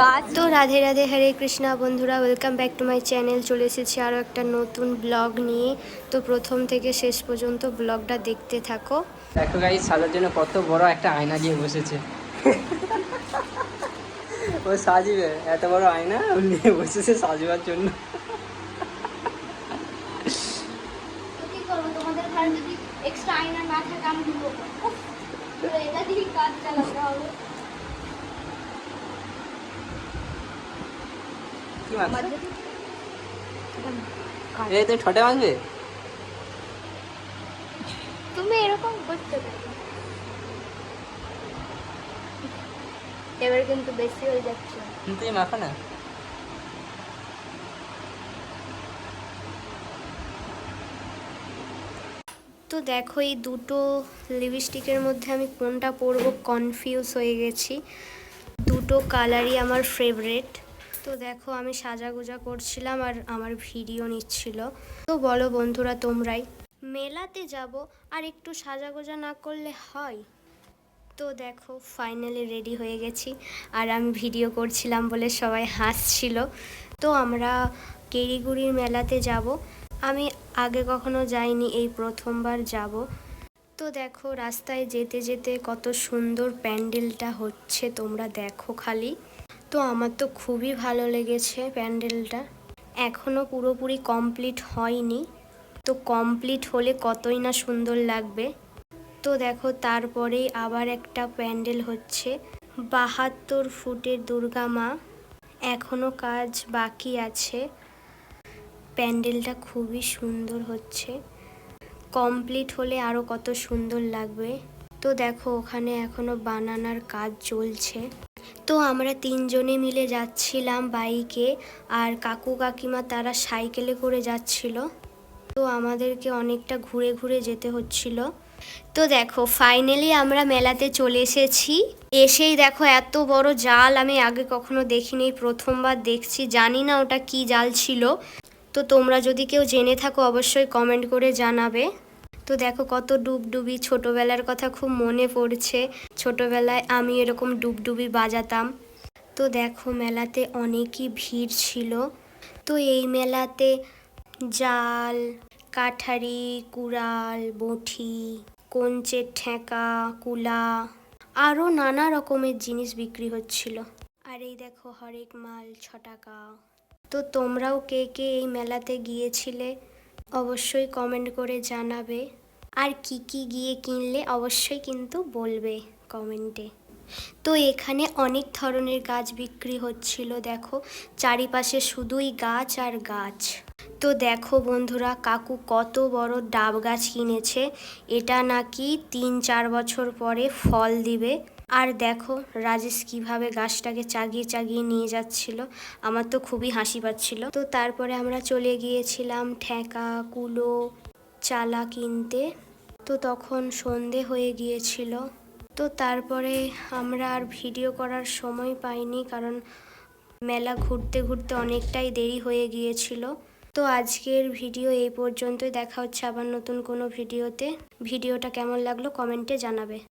গাছ তো রাধে রাধে হরে কৃষ্ণা বন্ধুরা welcome back to my channel চলে এসেছি আরও একটা নতুন ব্লগ নিয়ে। তো প্রথম থেকে শেষ পর্যন্ত ব্লগটা দেখতে থাকো। দেখো গাইজ সাজার জন্য কত বড় একটা আয়না নিয়ে বসেছে। ও সাজবে এত বড় আয়না? ও নিয়ে বসেছে সাজবার জন্য। কি করব তোমাদের ঘরে যদি এক্সট্রা আয়না না থাকে আমি দিব এটা দিয়ে কাজ চালাতে হবে। মাছ এই তুই ঠোঁটে মাছবে তুমি এরকম করতে পারো এবার কিন্তু বেশি হয়ে যাচ্ছে তুই মাখো না তো দেখো এই দুটো লিপস্টিকের মধ্যে আমি কোনটা পরবো কনফিউজ হয়ে গেছি দুটো কালারই আমার ফেভারেট তো দেখো, আমি সাজাগুজা করছিলাম আর আমার ভিডিও নিচ্ছিল। তো বলো বন্ধুরা, তোমরাই। মেলাতে যাব আর একটু সাজাগোজা না করলে হয়? তো দেখো ফাইনালি রেডি হয়ে গেছি। আর আমি ভিডিও করছিলাম বলে সবাই হাসছিল। তো আমরা কেরিগুড়ির মেলাতে যাব। আমি আগে কখনো যাইনি, এই প্রথমবার যাব। তো দেখো, রাস্তায় যেতে যেতে কত সুন্দর প্যান্ডেলটা হচ্ছে, তোমরা দেখো খালি। তো আমার তো খুবই ভালো লেগেছে প্যান্ডেলটা। এখনও পুরোপুরি কমপ্লিট হয়নি। তো কমপ্লিট হলে কতই না সুন্দর লাগবে। তো দেখো তারপরেই আবার একটা প্যান্ডেল হচ্ছে। বাহাত্তর ফুটের দুর্গা মা। এখনও কাজ বাকি আছে। প্যান্ডেলটা খুবই সুন্দর হচ্ছে। কমপ্লিট হলে আরও কত সুন্দর লাগবে। তো দেখো ওখানে এখনও বানানার কাজ চলছে। তো আমরা তিনজনে মিলে যাচ্ছিলাম বাইকে, আর কাকু কাকিমা তারা সাইকেলে করে যাচ্ছিল। তো আমাদেরকে অনেকটা ঘুরে ঘুরে যেতে হচ্ছিল। তো দেখো ফাইনালি আমরা মেলাতে চলে এসেছি। এসেই দেখো এত বড় জাল আমি আগে কখনো দেখিনি, প্রথমবার দেখছি। জানি না ওটা কি জাল ছিল। তো তোমরা যদি কেউ জেনে থাকো, অবশ্যই কমেন্ট করে জানাবে। তো দেখো কত ডুবডুবি, ছোটোবেলার কথা খুব মনে পড়ছে। ছোটোবেলায় আমি এরকম ডুবডুবি বাজাতাম। তো দেখো মেলাতে অনেকই ভিড় ছিল। তো এই মেলাতে জাল, কাঠারি, কুড়াল, বঁঠি, কঞ্চের ঠেকা, কুলা আরও নানা রকমের জিনিস বিক্রি হচ্ছিল। আর এই দেখো হরেক মাল ছ টাকা তো তোমরাও কে কে এই মেলাতে গিয়েছিলে? অবশ্যই কমেন্ট করে জানাবে। আর কি কি গিয়ে কিনলে অবশ্যই কিন্তু বলবে কমেন্টে। তো এখানে অনেক ধরনের গাছ বিক্রি হচ্ছিল, দেখো। চারিপাশে শুধুই গাছ আর গাছ। তো দেখো বন্ধুরা, কাকু কত বড় ডাব গাছ কিনেছে। এটা নাকি তিন চার বছর পরে ফল দিবে। আর দেখো, রাজেশ কীভাবে গাছটাকে চাগিয়ে চাগিয়ে নিয়ে যাচ্ছিল। আমার তো খুবই হাসি পাচ্ছিল। তো তারপরে আমরা চলে গিয়েছিলাম ঠেকা, কুলো, চালা কিনতে। তো তখন সন্ধে হয়ে গিয়েছিল। তো তারপরে আমরা আর ভিডিও করার সময় পাইনি কারণ মেলা ঘুরতে ঘুরতে অনেকটাই দেরি হয়ে গিয়েছিল। তো আজকের ভিডিও এই পর্যন্তই। দেখা হচ্ছে আবার নতুন কোনো ভিডিওতে। ভিডিওটা কেমন লাগল কমেন্টে জানাবে।